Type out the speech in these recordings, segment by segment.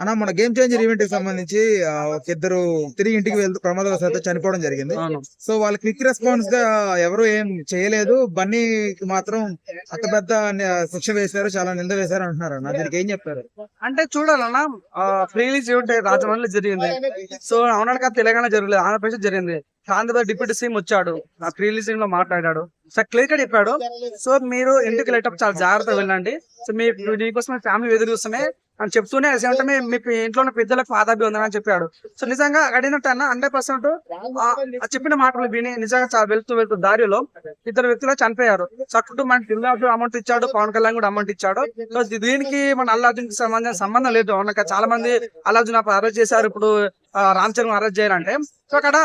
అన్న మన game changer ఈవెంట్కి సంబంధించి ఒక ఇద్దరు తిరిగి ఇంటికి వెళ్తూ ప్రమాదవశాత్తు చనిపోవడం జరిగింది. సో వాళ్ళ క్విక్ రెస్పాన్స్గా ఎవరు ఏం చేయలేదు. బన్నీకి మాత్రం అంత పెద్ద శిక్ష వేశారు చాలా నింద వేశారు అంటున్నారు అన్న. దీనికి ఏం చెప్తారు అంటే చూడాలన్నా ప్రీలీజ్ ఉంటే రాజమండ్రిలో జరిగింది. సో అవునడక తెలంగాణ జరగలేదు ఆంధ్రప్రదేశ్ జరిగింది. ఆంధ్రప్రదేశ్ డిప్యూటీ సీఎం వచ్చాడు. ఆ ప్రీలీజింగ్లో మాట్లాడాడు. సో క్లియర్గా చెప్పాడు. సో మీరు ఇంటికి వెళ్ళేటప్పుడు చాలా జాగ్రత్తగా వెళ్ళండి సో మీ మీకోసం ఫ్యామిలీ ఎదురు చూస్తామే. అని చెప్తూనే అంటే మీ ఇంట్లో ఉన్న పెద్దలకు పాదాభి ఉందని చెప్పాడు. సో నిజంగా అడిగినట్టు అన్న హండ్రెడ్ పర్సెంట్ చెప్పిన మాటలు విని నిజంగా చాలా వెళ్తూ వెళ్తూ దారిలో ఇద్దరు వ్యక్తులు చనిపోయారు. చక్కటి మన కుటుంబానికి అమౌంట్ ఇచ్చాడు పవన్ కళ్యాణ్ కూడా అమౌంట్ ఇచ్చాడు. సో దీనికి మన అల్లార్జున్కి సంబంధం సంబంధం లేదు. అవునక చాలా మంది అల్లార్జున్ అప్పుడు అరెస్ట్ చేశారు. ఇప్పుడు రామ్ చరణ్ అరెస్ట్ చేయాలంటే. సో అక్కడ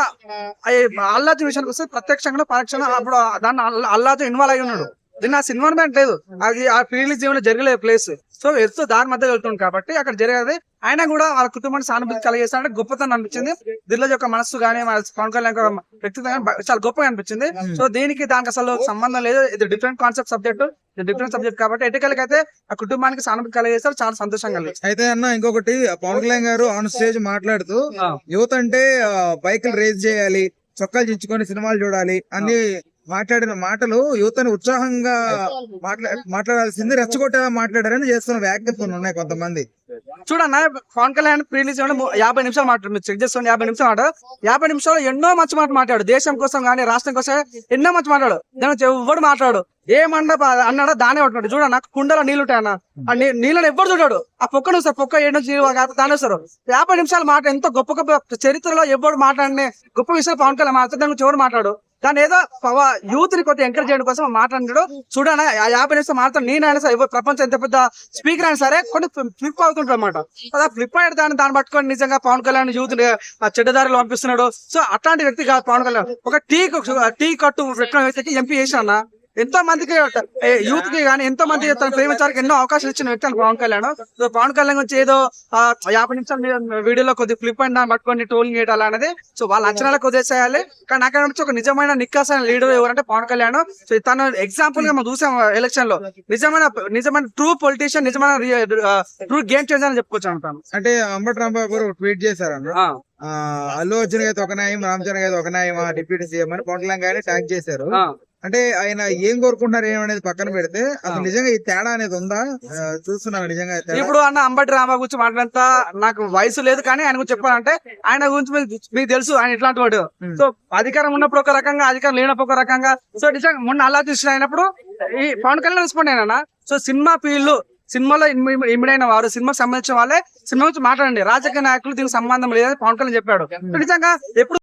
అల్లార్జున్ విషయానికి వస్తే ప్రత్యక్షంగా పరోక్షంగా అప్పుడు దాన్ని అల్లార్జున్ ఇన్వాల్వ్ అయి ఉన్నాడు. దీన్ని ఆ ఇన్వాల్వ్మెంట్ లేదు. అది ఆ రిలీజ్ జీవనంలో జరగలేదు ప్లేస్ సో వెళ్తూ దారి మధ్య వెళ్తుంది కాబట్టి అక్కడ జరిగేది. ఆయన కూడా వాళ్ళ కుటుంబానికి సానుభూతి కలిగేస్తాడంటే గొప్పతనం అనిపించింది. దిల్లాజ్ యొక్క మనస్సు కానీ మన పవన్ కళ్యాణ్ వ్యక్తిత్వం చాలా గొప్పగా అనిపించింది. సో దీనికి దానికి అసలు సంబంధం లేదు. ఇది డిఫరెంట్ కాన్సెప్ట్ సబ్జెక్ట్ ఇది డిఫరెంట్ సబ్జెక్ట్ కాబట్టి ఎటుకలకి అయితే ఆ కుటుంబానికి సానుభూతి కలిగేస్తారు చాలా సంతోషంగా అయితే అన్న ఇంకొకటి పవన్ కళ్యాణ్ గారు ఆన్ స్టేజ్ మాట్లాడుతూ యువత అంటే బైకులు రేస్ చేయాలి చొక్కాలు చించుకొని సినిమాలు చూడాలి అని మాట్లాడిన మాటలు యువతని ఉత్సాహంగా మాట్లా మాట్లాడాల్సింది రెచ్చగొట్టేలా మాట్లాడారని చేస్తున్న వ్యాఖ్యలు కొన్ని ఉన్నాయి కొంతమంది. చూడన్న పవన్ కళ్యాణ్ ప్రీలీజ్ యాభై నిమిషాలు మాట్లాడు చెక్ చేసుకోండి యాభై నిమిషాలు మాట్లాడు యాభై నిమిషాలు ఎన్నో మంచి మాట మాట్లాడు దేశం కోసం కానీ రాష్ట్రం కోసం ఎన్నో మంచి మాట్లాడు. దాని ఎవడు మాట్లాడు. ఏమన్నా అన్నాడో దానే ఉంటున్నాడు. చూడ నాకు కుండలో నీళ్ళు ఉంటాయన్న ఆ నీళ్ళని ఎవ్వరు చూడాడు. ఆ పొక్క చూస్తారు పొక్క ఏడు నుంచి దాని వస్తారు. యాభై నిమిషాలు మాట ఎంతో గొప్ప గొప్ప చరిత్రలో ఎవడు మాట్లాడిన గొప్ప విషయాలు పవన్ కళ్యాణ్ మాట్లాడు దాని గురించి ఎవరు మాట్లాడు? దాని ఏదో యూత్ని కొద్దిగా ఎంకరేజ్ చేయడం కోసం మాట్లాడాడు చూడనా ఆ యాభై నిమిషం మాత్రం నేనైనా సరే ప్రపంచం ఎంత పెద్ద స్పీకర్ అయినా సరే కొన్ని ఫ్లిప్ అవుతుంటారు అనమాట అలా ఫ్లిప్ అయ్యే దాన్ని దాన్ని పట్టుకొని నిజంగా పవన్ కళ్యాణ్ యూత్ ఆ చెడ్డదారిలో పంపిస్తున్నాడు. సో అట్లాంటి వ్యక్తి కాదు పవన్ కళ్యాణ్. ఒక టీ టీ కట్టు పెట్టిన వ్యక్తికి ఎంపీ చేసిన ఎంతో మందికి యూత్కి కానీ ఎంతో మంది తన ప్రేమించడానికి ఎన్నో అవకాశాలు ఇచ్చిన వ్యక్తి పవన్ కళ్యాణ్. సో పవన్ కళ్యాణ్ గురించి ఏదో యాభై నిమిషాలు వీడియోలో కొద్ది ఫ్లిప్ అండ్ పట్టుకొని టోలింగ్ చేయడం అనేది సో వాళ్ళ అంచనాలకు వదిలేసేయాలి. కానీ అక్కడ నుంచి ఒక నిజమైన నిక్కాసైన లీడర్ ఎవరంటే పవన్ కళ్యాణ్. సో తన ఎగ్జాంపుల్గా మనం చూసాం ఎలక్షన్లో. నిజమైన నిజమైన ట్రూ పొలిటీషియన్ నిజమైన ట్రూ గేమ్ చేంజర్ అని చెప్పుకోవచ్చు అంటాను అంటే అంబటి రాంబాబు గారు ట్వీట్ ఆ, అల్లు అర్జున్ అయితే ఒక న్యాయం రామ్ చరణ్ అయితే ఒక న్యాయం డిప్యూటీ సీఎం అని పవన్ కళ్యాణ్ గారిని ట్యాగ్ చేశారు. అంటే ఆయన ఏం కోరుకుంటున్నారు ఏమనేది పక్కన పెడితే అసలు ఆ. నిజంగా ఈ తేడా అనేది ఉందా? చూస్తున్నాను నిజంగా. ఇప్పుడు అన్న అంబటి రామ గురించి మాట్లాడంత నాకు వయసు లేదు కానీ ఆయన గురించి చెప్పాలంటే ఆయన గురించి మీకు- తెలుసు ఆయన ఇట్లాంటి వాడు. సో అధికారం ఉన్నప్పుడు ఒక రకంగా అధికారం లేనప్పుడు ఒక రకంగా. సో నిజంగా మొన్న అలా చూసిన అయినప్పుడు ఈ పవన్ కళ్యాణ్ రెస్పాండ్ అయినా సో సినిమా ఫీల్డ్ సినిమాలో ఇమిడైన వారు సినిమాకి సంబంధించిన వాళ్ళే సినిమా గురించి మాట్లాడండి. రాజకీయ నాయకులు దీనికి సంబంధం లేదని పవన్ కళ్యాణ్ చెప్పాడు. నిజంగా ఎప్పుడు